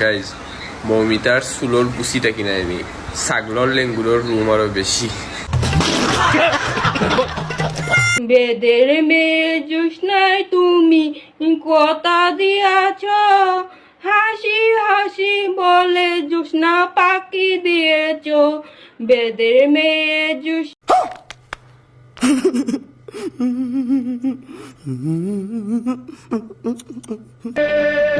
Guys মৌমিতার চুলোর বুচিটা কিনা আনি ছাগলৰ লেংগুৰৰ room আৰু বেছি। বেদের মেয়ে জুসনায় তুমি কথা দিয়াছ। হাসি হাসি বলে জুসনা পাকি দিয়েছ। বেদের মেয়ে জুস Mm-hmm.